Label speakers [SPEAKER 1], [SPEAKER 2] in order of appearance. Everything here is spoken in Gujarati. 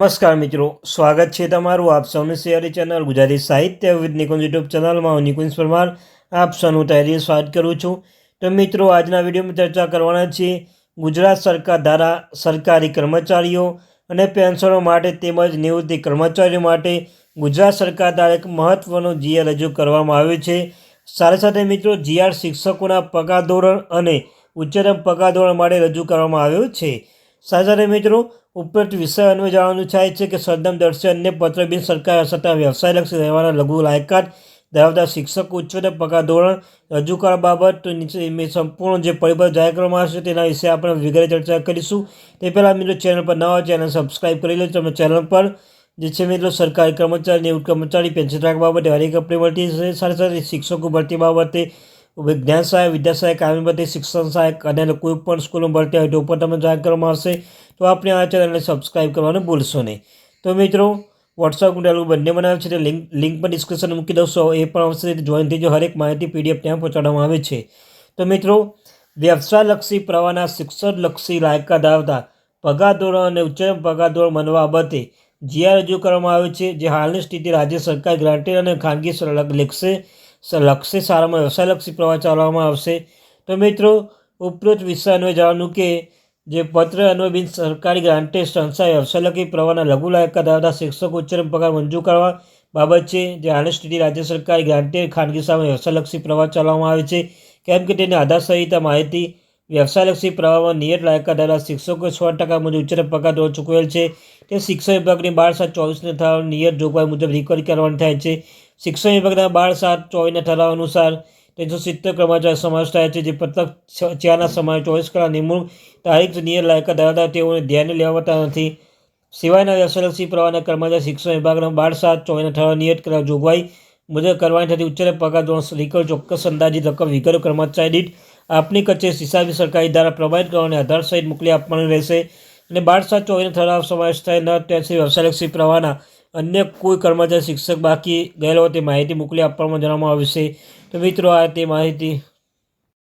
[SPEAKER 1] નમસ્કાર મિત્રો, સ્વાગત છે તમારું આપ સૌની સિયારી ચેનલ ગુજરાતી સાહિત્ય વિદ નિકુંજ યુટ્યુબ ચેનલમાં હું નિકુંજ પરમાર, આપ સૌનું તહેરી સ્વાગત કરું છું. તો મિત્રો, આજના વિડીયોમાં ચર્ચા કરવાના છીએ ગુજરાત સરકાર દ્વારા સરકારી કર્મચારીઓ અને પેન્શનો માટે તેમજ નિવૃત્તિ કર્મચારીઓ માટે ગુજરાત સરકાર દ્વારા એક મહત્ત્વનો જીઆર રજૂ કરવામાં આવ્યો છે. સાથે સાથે મિત્રો, જીઆર શિક્ષકોના પગાર ધોરણ અને ઉચ્ચતમ પગાર ધોરણ માટે રજૂ કરવામાં આવ્યું છે. સાથે મિત્રો ઉપરોક્ત વિષય અન્વય જાણવાનું થાય છે કે સરદમ દર્શે અન્ય પત્ર બિન સરકાર સત્તા વ્યવસાયલક્ષી રહેવાના લઘુ લાયકાત, ધરાવતા શિક્ષક ઉચ્ચતર પગાર ધોરણ રજૂ કરવા બાબત, નીચે મેં સંપૂર્ણ જે પરિબળ જાહેર કરવામાં આવશે તેના વિશે આપણે વિગતે ચર્ચા કરીશું. તે પહેલાં મિત્રો ચેનલ પર નવા ચેનલ સબસ્ક્રાઈબ કરી લો. તમે ચેનલ પર જે છે મિત્રો સરકારી કર્મચારી નિવૃત્ત કર્મચારી પેન્શન રાખ બાબતે હરેક અપડેટ મળતી સાથે સાથે શિક્ષકો ભરતી બાબતે વિજ્ઞાન સહાયક વિદ્યા સહાયક કામી ભરતી શિક્ષણ સહાયક અને કોઈ પણ સ્કૂલમાં ભરતી હોય તો પણ તમને જાહેર કરવામાં આવશે. તો આપણે આ ચેનલને સબસ્ક્રાઈબ કરવાનું ભૂલશો નહીં. તો મિત્રો વોટ્સઅપ ટેલિગ્રામ બંને બનાવે છે. તે લિંક લિંક પર ડિસ્ક્રિપ્શન મૂકી દઉં એ પણ આવશે. જોઈન થઈ હરેક માહિતી પીડીએફ ત્યાં પહોંચાડવામાં આવે છે. તો મિત્રો, વ્યવસાયલક્ષી પ્રવાહના શિક્ષણલક્ષી લાયકા ધરાવતા પગાર ધોરણ અને ઉચ્ચ પગાર ધોરણ બનવા બાબતે જીઆર રજૂ કરવામાં આવે છે. જે હાલની સ્થિતિ રાજ્ય સરકાર ગ્રાન્ટેડ અને ખાનગી લક્ષે લક્ષી શાળામાં વ્યવસાયલક્ષી પ્રવાહ ચલાવવામાં આવશે. તો મિત્રો, ઉપરોક્ત વિષય અન્વય જાણવાનું કે જે પત્ર અન્વય બિન સરકારી ગ્રાન્ટેડ સંસ્થા વ્યવસાયલક્ષી પ્રવાહના લઘુ લાયકા ધરાવતા શિક્ષકો ઉચ્ચતમ પગાર મંજૂર કરવા બાબત છે. જે હાલની સ્થિતિ રાજ્ય સરકાર ગ્રાન્ટેડ ખાનગી સામે વ્યવસાયલક્ષી પ્રવાહ ચલાવવામાં આવે છે. કેમ કે તેની આધાર સહિત માહિતી વ્યવસાયલક્ષી પ્રવાહમાં નિયત લાયકા ધરાવતા શિક્ષકો છ ટકા મુજબ ઉચ્ચતમ પગાર ધોરણ ચૂકવેલ છે. તે શિક્ષણ વિભાગની બાર સાત ચોવીસને થવા નિયત જોગવાઈ મુજબ રિકવરી કરવાની થાય છે. શિક્ષણ વિભાગના બાર સાત ચોવીસના ઠરાવ અનુસાર ત્રણસો સિત્તેર કર્મચારી સમાવેશ થાય છે, જે પત્રક ચારના સમાજ ચોવીસ કલાક નિમણૂક તારીખ નિયત લાયકા ધરાવતા તેઓને ધ્યાને લેવાતા નથી. સિવાયના વ્યવસાયલક્ષી પ્રવાહના કર્મચારી શિક્ષણ વિભાગના બાર સાત ચોવીસના ઠરાવ નિયત કરવા જોગવાઈ મુજબ કરવાની થતી ઉચ્ચ પગાર ધોરણ રિકવર ચોક્કસ અંદાજિત રકમ વિગતો કર્મચારી દીઠ આપની કચેરી હિસાબી સરકારી દ્વારા પ્રમાણિત કરવાની આધાર સહિત મોકલી આપવાનું રહેશે. અને બાર સાત ઠરાવ સમાવેશ થાય ન ત્યાંથી વ્યવસાયલક્ષી પ્રવાહના અન્ય કોઈ કર્મચારી, શિક્ષક બાકી ગયેલો તે માહિતી મોકલી આપવામાં જણાવવામાં આવશે. તો મિત્રો, આ તે માહિતી.